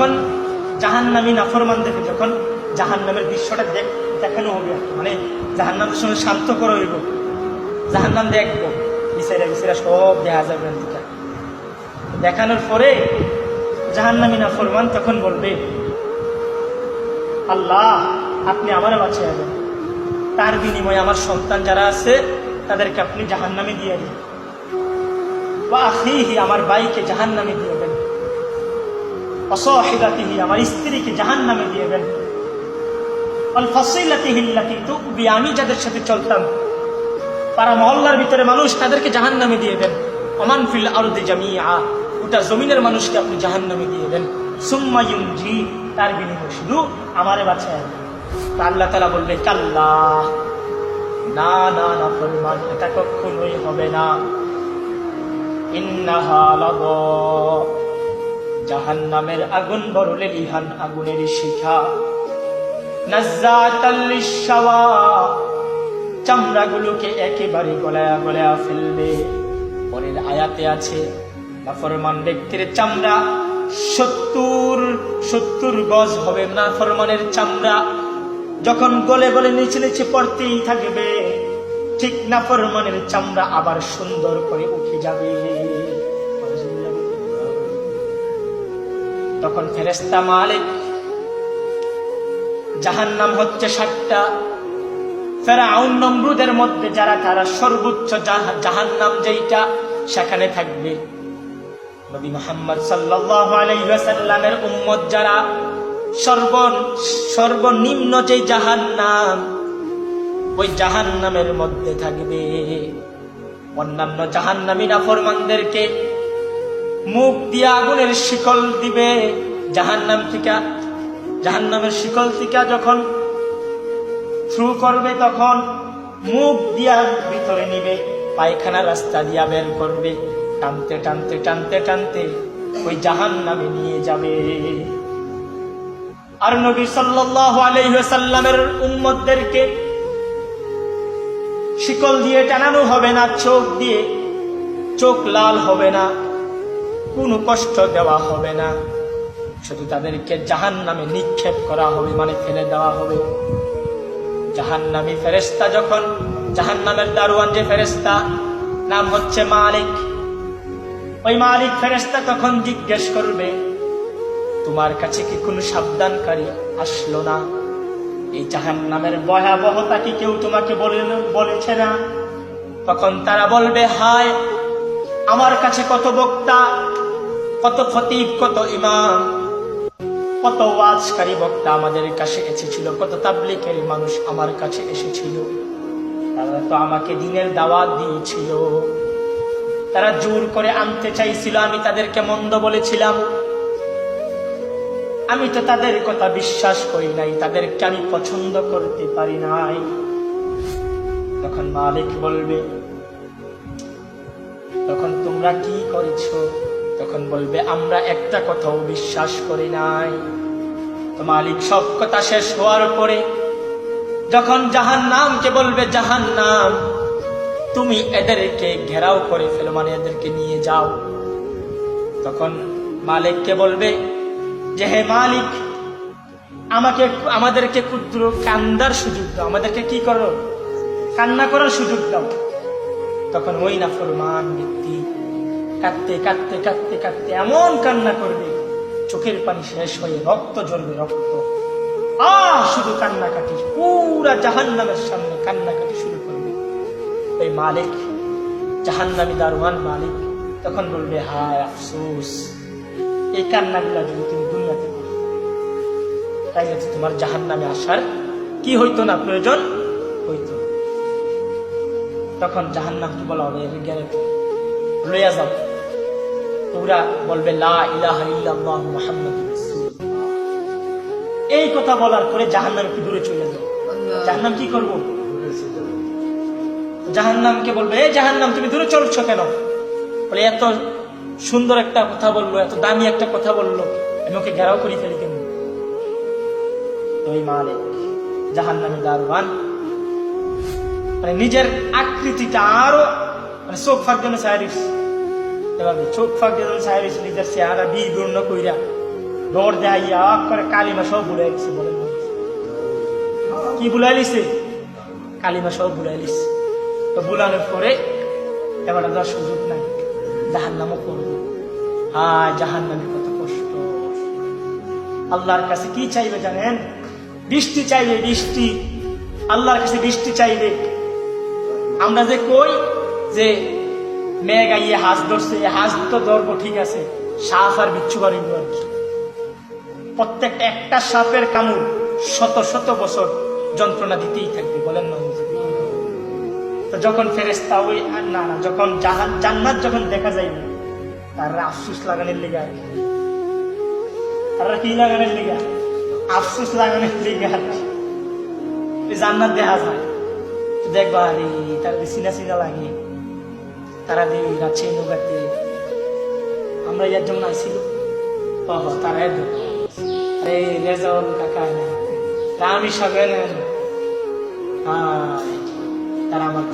যখন জাহান্নামী নাফরমানদেরকে যখন জাহান্নামের দৃশ্যটা দেখ, দেখানো হবে। মানে জাহান্নামের সঙ্গে শান্ত করা হইব জাহান্নাম দেখব। বিচারা বিচারা সব দেখা যাবে। দেখানোর পরে জাহান্নামী নাফরমান তখন বলবে, আল্লাহ, আপনি আমার বাঁচিয়ে দেন। তার বিনিময়ে আমার সন্তান যারা আছে, তাদেরকে আপনি জাহান্নামে দিয়ে দিন। বা আমার বাইকে জাহান্নামে দিয়ে দেন। অসহিদাতিহি আমার স্ত্রীকে জাহান নামে দিয়েবেন অল ফসিলাতিহিল্লাতি তুকবি আমি যাদের সাথে চলতাম পাড়া মহল্লার ভিতরে মানুষ, তাদেরকে জাহান নামে দিয়ে দেন। অমান ফিল আরদে জামিয়া ওটা জমিনের মানুষকে আপনি জাহান নামে দিয়ে দেন। সুম্মা ইউনজি, তার বিনিময় শুধু আমারে বাঁচায়। তা আল্লাহ তালা বলবে কাল্লা, না না না পরিমাণ এটা কখনোই হবে না। ইন্নাহা লাদা জাহান নামের আগুন বরলে ইহান আগুনের শিখা। নাজ্জাতাল্লিশাওয়া চামড়াগুলোকে একেবারে গলায়া গলায়া ফেলবে। পরের আয়াতে আছে, নাফরমান ব্যক্তির চামড়া সত্তর সত্তর গজ হবে নাফরমানের চামড়া। যখন গলে গলে নিচে নিচে পড়তেই থাকবে, ঠিক নাফরমানের চামড়া আবার সুন্দর করে উঠে যাবে। তখন ফেরেস্তা মালিক জাহান নাম হচ্ছে সাতটা। ফেরাউন নমরুদের মধ্যে যারা, তারা সর্বোচ্চ জাহান নাম যেইটা, সেখানে থাকবে। নবী মোহাম্মদ ওয়াসাল্লামের উম্মত যারা সর্ব সর্বনিম্ন যে জাহান নাম ওই জাহান নামের মধ্যে থাকবে। অন্যান্য জাহান নামী নাফরমানদেরকে মুখ দিয়ে আগুনের শিকল দিবে। জাহান্নাম থেকে, জাহান্নামের শিকল থেকে যখন থ্রু করবে তখন মুখ দিয়া ভিতরে নিবে, পায়খানা রাস্তা দিয়া বের করবে। টানতে টানতে টানতে টানতে ওই জাহান্নামে নিয়ে যাবে। আর নবী সাল্লাল্লাহু আলাইহি ওয়াসাল্লামের উম্মতদেরকে শিকল দিয়ে টানানো হবে না, চোখ দিয়ে, চোখ লাল হবে না। কোনো কষ্ট দেওয়া হবে না। শুধু তাদেরকে জাহান নামে নিক্ষেপ করা হবে মানে ফেলে দেওয়া হবে। জাহান নামী ফেরেস্তা যখন জাহান নামের দারোয়ান যে ফেরেস্তা নাম হচ্ছে মালিক। ওই মালিক ফেরেস্তা তখন জিজ্ঞেস করবে, তোমার কাছে কি কোনো সাবধানকারী আসলো না? এই জাহান নামের ভয়াবহতা কি কেউ তোমাকে বলে, বলেছে না? তখন তারা বলবে, হায়, আমার কাছে কত বক্তা কত ফতিব কত ইমাম, কত ওয়াজকারী বক্তা আমাদের কাছে এসেছিল, কত তাবলিকের মানুষ আমার কাছে এসেছিল। তারা তো আমাকে দিনের দাওয়াত দিয়েছিল। তারা জোর করে আনতে চাইছিল, আমি তাদেরকে মন্দ বলেছিলাম। আমি তো তাদের কথা বিশ্বাস করি নাই, তাদেরকে আমি পছন্দ করতে পারি নাই। তখন মালিক বলবে, তখন তোমরা কি করেছ? তখন বলবে, আমরা একটা কথাও বিশ্বাস করি নাই। মালিক সব কথা শেষ হওয়ার পরে যখন জাহান নামকে বলবে জাহান নাম তুমি এদেরকে ঘেরাও করে ফেলো মানে এদেরকে নিয়ে যাও। তখন মালিককে বলবে, যে হে মালিক, আমাকে আমাদেরকে ক্ষুদ্র কান্দার সুযোগ দাও। আমাদেরকে কি করো? কান্না করার সুযোগ দাও। তখন ওই না ফরমান ব্যক্তি কাঁদতে কাঁদতে কাঁদতে কাঁদতে এমন কান্না করবে, চোখের পানি শেষ হয়ে রক্ত জ্বলবে, রক্ত। আ, শুধু কান্নাকাটি, পুরা জাহান্নামের সামনে কান্নাকাটি শুরু করবে। ওই মালিক, জাহান্নামী দারোয়ান মালিক, তখন বলবে, হায় আফসোস, এই কান্নাগুলা যদি তুমি দুনিয়াতে করো, তাইলে তোমার জাহান্নামে আসার কি হইতো না, প্রয়োজন হইতো তখন জাহান্নাম কি বলা হবে জ্ঞানে লইয়া যাও। ওরা বলবে এই কথা বলার পরে জাহান্নাম কি দূরে চলে যাবে জাহান্নাম কি করব? জাহান্নামকে বলবে এই জাহান্নাম, তুমি দূরে চলছো কেন? বলে, এত সুন্দর একটা কথা বলল, এত দামি একটা কথা বলল, আমি ওকে ঘেরাও করি ফেলি কেন ওই মালিক জাহান্নামী দারোয়ান মানে নিজের আকৃতিটা আরও মানে চোখ ফাঁক সাইরিস এভাবে চোখ ফাঁক যেন সাইরিস নিজের চেহারা বিবর্ণ কইরা দৌড় দেয় করে কালিমা সব বুড়াই দিছে বলেন না। কি বুলাই লিছে কালিমা সব বুলাই লিছে তো বুলানোর পরে এবার আর সুযোগ নাই। জাহান নামও করব হ্যাঁ জাহান নামে কত কষ্ট। আল্লাহর কাছে কি চাইবে জানেন? বৃষ্টি চাইবে বৃষ্টি। আল্লাহর কাছে বৃষ্টি চাইবে। আমরা যে কই যে মেঘ আইয়ে হাঁস ধরছে হাঁস তো ধরবো, ঠিক আছে। সাপ আর বিচ্ছু পারিব আর কি প্রত্যেক একটা সাপের কামড় শত শত বছর যন্ত্রণা দিতেই থাকবে, বলেন না তো যখন ফেরেস্তা ওই না না, যখন জান্নাত যখন দেখা যাইবে তারা আফসুস লাগানোর লেগে আর কি। তারা কি লাগানোর লেগে? আফসুস লাগানোর লেগে আর কি। জান্নাত দেখা যায়। দেখবা, আরে, তার সিনা সিনা লাগে। তারা দিয়ে গাছে নৌকাতে আমরা ইয়ার জন্য ও তারা আরে রেজাউল কাকা আমি সবাই হ্যাঁ তারা আমার